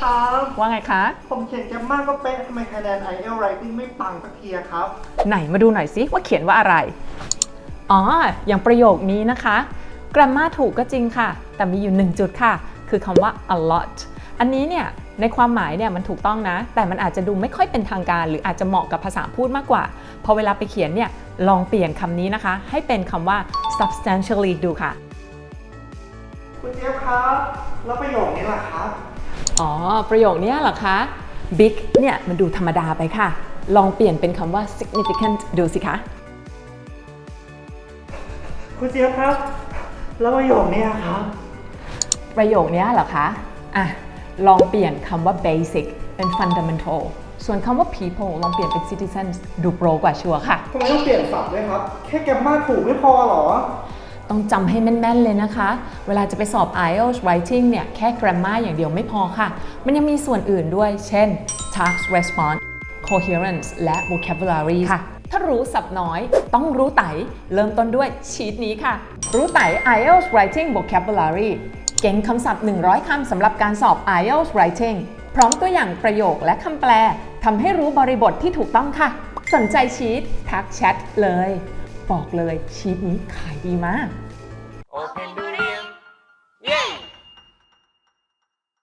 ครับ ว่าไงคะ ผมเขียนแกมมาก็เป๊ะทำไมคะแนน i อ l Writing ไม่ปังสักทีอะครับ ไหนมาดูหน่อยสิว่าเขียนว่าอะไร อ๋อ อย่างประโยคนี้นะคะกรา m มาถูกก็จริงค่ะ แต่มีอยู่1จุดค่ะ คือคำว่า a lot อันนี้เนี่ยในความหมายเนี่ยมันถูกต้องนะ แต่มันอาจจะดูไม่ค่อยเป็นทางการ หรืออาจจะเหมาะกับภาษาพูดมากกว่า พอเวลาไปเขียนเนี่ยลองเปลี่ยนคำนี้นะคะ ให้เป็นคำว่า substantially ดูค่ะ คุณเจี๊ยบครับ แล้วประโยคนี้ล่ะครับ อ๋อ ประโยคเนี้ยเหรอคะ big เนี่ยมันดูธรรมดาไปค่ะ ลองเปลี่ยนเป็นคำว่า significant ดูสิคะ คุณเจี๊ยบครับ แล้วประโยคนี้ครับ ประโยคเนี้ยเหรอคะอะลองเปลี่ยนคำว่า basic เป็น fundamental ส่วนคำว่า people ลองเปลี่ยนเป็น citizens ดูโปรกว่าชัวร์ค่ะ ทำไมต้องเปลี่ยนศัพท์ด้วยครับ แค่แกมมาถูกไม่พอเหรอ ต้องจำให้แม่น ๆ เลยนะคะ เวลาจะไปสอบ IELTS writing เนี่ย แค่ grammar อย่างเดียวไม่พอค่ะ มันยังมีส่วนอื่นด้วย เช่น task response coherence และ vocabulary ค่ะ ถ้ารู้ศัพท์น้อยต้องรู้ไต เริ่มต้นด้วยชีตนี้ค่ะ รู้ไต IELTS writing vocabulary เก่งคำศัพท์ 100 คำสำหรับการสอบ IELTS writing พร้อมตัวอย่างประโยคและคำแปลทำให้รู้บริบทที่ถูกต้องค่ะ สนใจชีตทักแชทเลย บอกเลยชีตนี้ขายดีมาก